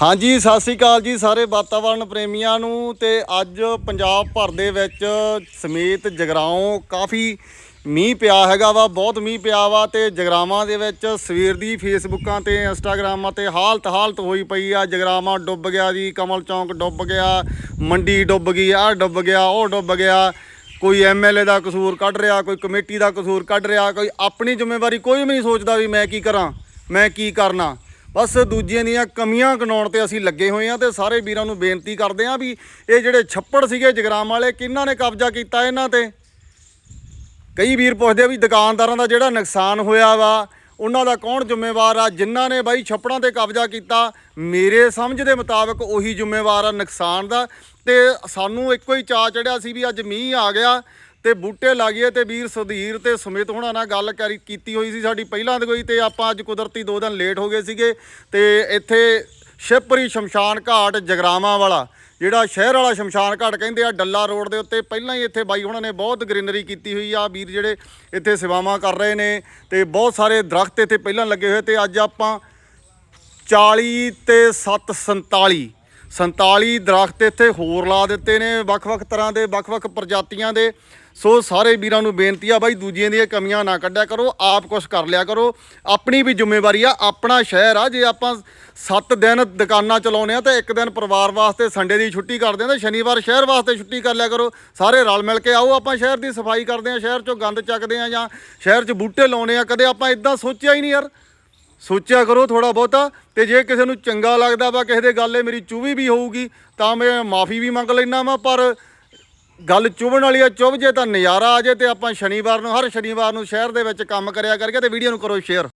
ਹਾਂਜੀ, ਸਤਿ ਸ੍ਰੀ ਅਕਾਲ ਜੀ ਸਾਰੇ ਵਾਤਾਵਰਣ ਪ੍ਰੇਮੀਆਂ ਨੂੰ ਤੇ ਅੱਜ ਪੰਜਾਬ ਭਰ ਦੇ ਵਿੱਚ ਸਮੇਤ ਜਗਰਾਉਂ ਕਾਫੀ ਮੀਂਹ ਪਿਆ ਹੈਗਾ ਵਾ, ਬਹੁਤ ਮੀਂਹ ਪਿਆ ਵਾ ਤੇ ਜਗਰਾਵਾਂ ਦੇ ਵਿੱਚ ਸਵੇਰ ਦੀ ਫੇਸਬੁੱਕਾਂ ਤੇ ਇੰਸਟਾਗ੍ਰਾਮਾਂ ਤੇ ਹਾਲਤ ਹਾਲਤ ਹੋਈ ਪਈ ਆ, ਜਗਰਾਵਾਂ ਡੁੱਬ ਗਿਆ ਜੀ, ਕਮਲ ਚੌਂਕ ਡੁੱਬ ਗਿਆ, ਮੰਡੀ ਡੁੱਬ ਗਈ ਆ ਡੁੱਬ ਗਿਆ, ਉਹ ਡੁੱਬ ਗਿਆ, ਕੋਈ ਐਮਐਲਏ ਦਾ ਕਸੂਰ ਕੱਢ ਰਿਹਾ, ਕੋਈ ਕਮੇਟੀ ਦਾ ਕਸੂਰ ਕੱਢ ਰਿਹਾ, ਕੋਈ ਆਪਣੀ ਜ਼ਿੰਮੇਵਾਰੀ ਕੋਈ ਵੀ ਨਹੀਂ ਸੋਚਦਾ ਵੀ ਮੈਂ ਕੀ ਕਰਾਂ, ਮੈਂ ਕੀ ਕਰਨਾ। ਬਸ ਦੂਜਿਆਂ ਦੀਆਂ ਕਮੀਆਂ ਗਨਾਉਣ ਤੇ ਅਸੀਂ ਲੱਗੇ ਹੋਏ ਆ ਤੇ ਸਾਰੇ ਵੀਰਾਂ ਨੂੰ ਬੇਨਤੀ ਕਰਦੇ ਆ ਵੀ ਇਹ ਜਿਹੜੇ ਛੱਪੜ ਸੀਗੇ ਜਗਰਾਮ ਵਾਲੇ, ਕਿਹਨਾਂ ਨੇ ਕਬਜ਼ਾ ਕੀਤਾ ਇਹਨਾਂ ਤੇ? ਕਈ ਵੀਰ ਪੁੱਛਦੇ ਆ ਵੀ ਦੁਕਾਨਦਾਰਾਂ ਦਾ ਜਿਹੜਾ ਨੁਕਸਾਨ ਹੋਇਆ ਵਾ, ਉਹਨਾਂ ਦਾ ਕੌਣ ਜ਼ਿੰਮੇਵਾਰ ਆ? ਜਿਨ੍ਹਾਂ ਨੇ ਬਾਈ ਛੱਪੜਾਂ ਤੇ ਕਬਜ਼ਾ ਕੀਤਾ, ਮੇਰੇ ਸਮਝ ਦੇ ਮੁਤਾਬਕ ਉਹੀ ਜ਼ਿੰਮੇਵਾਰ ਆ ਨੁਕਸਾਨ ਦਾ ਤੇ ਸਾਨੂੰ ਇੱਕੋ ਹੀ ਚਾਅ ਚੜਿਆ ਸੀ ਵੀ ਅੱਜ ਮੀਂਹ ਆ ਗਿਆ ਤੇ ਬੂਟੇ ਲਾਗੀਏ ਤੇ ਵੀਰ ਸੁਧੀਰ ਤੇ ਸੁਮਿਤ ਹੋਣਾ ਨਾਲ ਗੱਲ ਕਰੀ ਕੀਤੀ ਹੋਈ ਸੀ ਸਾਡੀ ਪਹਿਲਾਂ ਦੀ ਕੋਈ, ਤੇ ਆਪਾਂ ਅੱਜ ਕੁਦਰਤੀ ਦੋ ਦਿਨ ਲੇਟ ਹੋ ਗਏ ਸੀਗੇ, ਤੇ ਇੱਥੇ ਸ਼ਿਵਪੁਰੀ ਸ਼ਮਸ਼ਾਨ ਘਾਟ ਜਗਰਾਵਾਂ ਵਾਲਾ, ਜਿਹੜਾ ਸ਼ਹਿਰ ਵਾਲਾ ਸ਼ਮਸ਼ਾਨ ਘਾਟ ਕਹਿੰਦੇ ਆ, ਡੱਲਾ ਰੋਡ ਦੇ ਉੱਤੇ ਪਹਿਲਾਂ ਹੀ ਇੱਥੇ ਬਾਈ ਉਹਨਾਂ ਨੇ ਬਹੁਤ ਗ੍ਰੀਨਰੀ ਕੀਤੀ ਹੋਈ ਆ, ਵੀਰ ਜਿਹੜੇ ਇੱਥੇ ਸੇਵਾਵਾਂ ਕਰ ਰਹੇ ਨੇ, ਤੇ ਬਹੁਤ ਸਾਰੇ ਦਰਖਤ ਇੱਥੇ ਪਹਿਲਾਂ ਲੱਗੇ ਹੋਏ, ਤੇ ਅੱਜ ਆਪਾਂ 40 ਤੇ 7 47 47 ਦਰਖਤ ਇੱਥੇ ਹੋਰ ਲਾ ਦਿੱਤੇ ਨੇ, ਵੱਖ-ਵੱਖ ਤਰ੍ਹਾਂ ਦੇ, ਵੱਖ-ਵੱਖ ਪ੍ਰਜਾਤੀਆਂ ਦੇ। ਸੋ ਸਾਰੇ ਵੀਰਾਂ ਨੂੰ ਬੇਨਤੀ ਆ ਬਾਈ, ਦੂਜਿਆਂ ਦੀਆਂ ਕਮੀਆਂ ਨਾ ਕੱਢਿਆ ਕਰੋ, ਆਪ ਕੁਝ ਕਰ ਲਿਆ ਕਰੋ। ਆਪਣੀ ਵੀ ਜ਼ਿੰਮੇਵਾਰੀ ਆ, ਆਪਣਾ ਸ਼ਹਿਰ ਆ, ਜੇ ਆਪਾਂ 7 ਦਿਨ ਦੁਕਾਨਾਂ ਚਲਾਉਨੇ ਆ ਤਾਂ ਇੱਕ ਦਿਨ ਪਰਿਵਾਰ ਵਾਸਤੇ ਸੰਡੇ ਦੀ ਛੁੱਟੀ ਕਰਦੇ ਆ ਤਾਂ ਸ਼ਨੀਵਾਰ ਸ਼ਹਿਰ ਵਾਸਤੇ ਛੁੱਟੀ ਕਰ ਲਿਆ ਕਰੋ। ਸਾਰੇ ਰਲ ਮਿਲ ਕੇ ਆਓ, ਆਪਾਂ ਸ਼ਹਿਰ ਦੀ ਸਫ਼ਾਈ ਕਰਦੇ ਆ, ਸ਼ਹਿਰ ਚੋਂ ਗੰਦ ਚੱਕਦੇ ਆ ਜਾਂ ਸ਼ਹਿਰ 'ਚ ਬੂਟੇ ਲਾਉਨੇ ਆ, ਕਦੇ ਆਪਾਂ ਇਦਾਂ ਸੋਚਿਆ ਹੀ ਨਹੀਂ ਯਾਰ। ਸੋਚਿਆ ਕਰੋ ਥੋੜਾ ਬਹੁਤਾ ਤੇ ਜੇ ਕਿਸੇ ਨੂੰ ਚੰਗਾ ਲੱਗਦਾ ਵਾ, ਕਿਸੇ ਦੇ ਗੱਲ ਇਹ ਮੇਰੀ ਚੁਭੀ ਵੀ ਹੋਊਗੀ, ਤਾਂ ਮੈਂ ਮਾਫੀ ਵੀ ਮੰਗ ਲੈਣਾ ਵਾ, ਪਰ ਗੱਲ ਚੁਭਣ ਵਾਲੀ ਆ ਚੁਭ ਜੇ ਤਾਂ ਨਜ਼ਾਰਾ ਆ ਜੇ ਤੇ ਆਪਾਂ ਸ਼ਨੀਵਾਰ ਨੂੰ, ਹਰ ਸ਼ਨੀਵਾਰ ਨੂੰ ਸ਼ਹਿਰ ਦੇ ਵਿੱਚ ਕੰਮ ਕਰਿਆ ਕਰਕੇ ਤੇ ਵੀਡੀਓ ਨੂੰ ਕਰੋ ਸ਼ੇਅਰ।